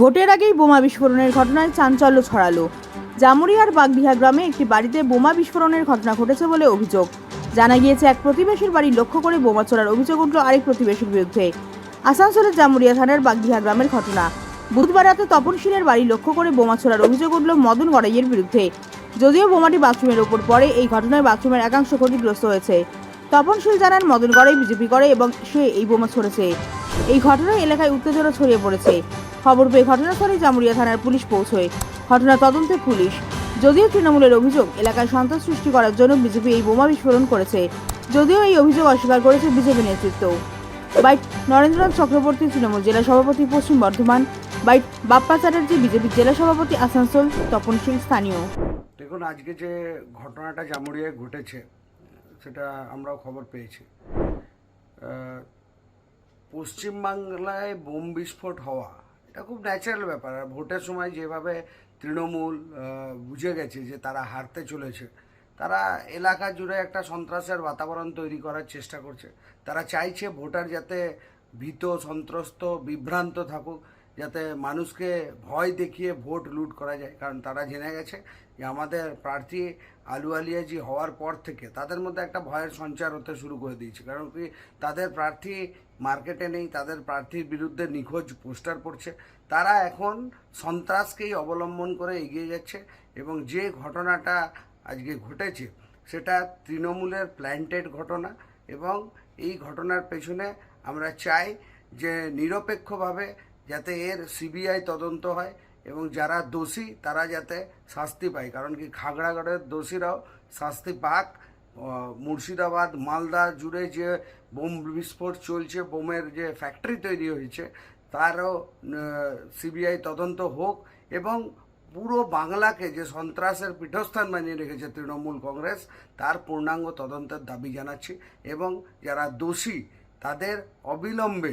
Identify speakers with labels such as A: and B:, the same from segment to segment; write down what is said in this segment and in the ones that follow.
A: ভোটের আগেই বোমা বিস্ফোরণের ঘটনায় চাঞ্চল্য ছড়ালো। জামুরিয়ার বাগডিহা গ্রামে একটি বাড়িতে বোমা বিস্ফোরণের ঘটনা ঘটেছে বলে অভিযোগ। জানা গিয়েছে, এক প্রতিবেশীর বাড়ি লক্ষ্য করে বোমা ছোড়ার অভিযোগ উঠল আরেক প্রতিবেশীর বিরুদ্ধে। আসানসোলের জামুরিয়া থানার বাগডিহা গ্রামের ঘটনা। বুধবার রাতে তপন সিংয়ের বাড়ি লক্ষ্য করে বোমা ছোড়ার অভিযোগ উঠল মদন গড়াইয়ের বিরুদ্ধে। যদিও বোমাটি বাথরুমের ওপর পড়ে, এই ঘটনায় বাথরুমের একাংশ ক্ষতিগ্রস্ত হয়েছে। তপন শীল জানান, মদন গড়াই বিজেপি করে এবং সে এই বোমা ছড়েছে। এই ঘটনায় এলাকায় উত্তেজনা ছড়িয়ে পড়েছে। খবর পেয়ে ঘটনাস্থলে জামুরিয়া থানার পুলিশ পৌঁছয়। ঘটনা তদন্তে পুলিশ। যদিও তৃণমূলের অভিযোগ, এলাকায় সন্ত্রাস সৃষ্টি করার জন্য বিজেপি এই বোমা বিস্ফোরণ করেছে। যদিও এই অভিযোগ অস্বীকার করেছে বিজেপি নেতৃত্ব। বাইট, নরেন্দ্রনাথ চক্রবর্তী তৃণমূল জেলা সভাপতি পশ্চিম বর্ধমান। বাইট, বাপ্পা চ্যাটার্জি বিজেপির জেলা সভাপতি আসানসোল তপন সিং স্থানীয়।
B: দেখুন, আজকে যে ঘটনাটা জামুরিয়ায় ঘটেছে, সেটা আমরাও খবর পেয়েছি। পশ্চিমবাংলায় বোম বিস্ফোট হওয়া এটা খুব ন্যাচারাল ব্যাপার। আর ভোটের সময় যেভাবে তৃণমূল বুঝে গেছে যে তারা হারতে চলেছে, তারা এলাকা জুড়ে একটা সন্ত্রাসের বাতাবরণ তৈরি করার চেষ্টা করছে। তারা চাইছে ভোটার যাতে ভীত, সন্ত্রস্ত, বিভ্রান্ত থাকুক। যাতে মানুষকে ভয় দেখিয়ে ভোট লুট করা যায়। কারণ তারা জেনে গেছে যে আমাদের প্রার্থী আলু আলিয়াজি হওয়ার পর থেকে তাদের মধ্যে একটা ভয়ের সঞ্চার হতে শুরু করে দিয়েছে। কারণ কি, তাদের প্রার্থী মার্কেটে নেই, তাদের প্রার্থীর বিরুদ্ধে নিখোঁজ পোস্টার পড়ছে। তারা এখন সন্ত্রাসকেই অবলম্বন করে এগিয়ে যাচ্ছে এবং যে ঘটনাটা আজকে ঘটেছে, সেটা তৃণমূলের প্ল্যান্টেড ঘটনা এবং এই ঘটনার পেছনে আমরা চাই যে নিরপেক্ষভাবে যাতে এর সিবিআই তদন্ত হয় এবং যারা দোষী, তারা যাতে শাস্তি পায়। কারণ কি খাগড়াগড়ের দোষীরাও শাস্তি পাক। মুর্শিদাবাদ, মালদা জুড়ে যে বোম বিস্ফোট চলছে, বোমের যে ফ্যাক্টরি তৈরি হয়েছে, তারও সিবিআই তদন্ত হোক এবং পুরো বাংলাকে যে সন্ত্রাসের পীঠস্থান বানিয়ে রেখেছে তৃণমূল কংগ্রেস, তার পূর্ণাঙ্গ তদন্তের দাবি জানাচ্ছি এবং যারা দোষী, তাদের অবিলম্বে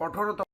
B: কঠোরতম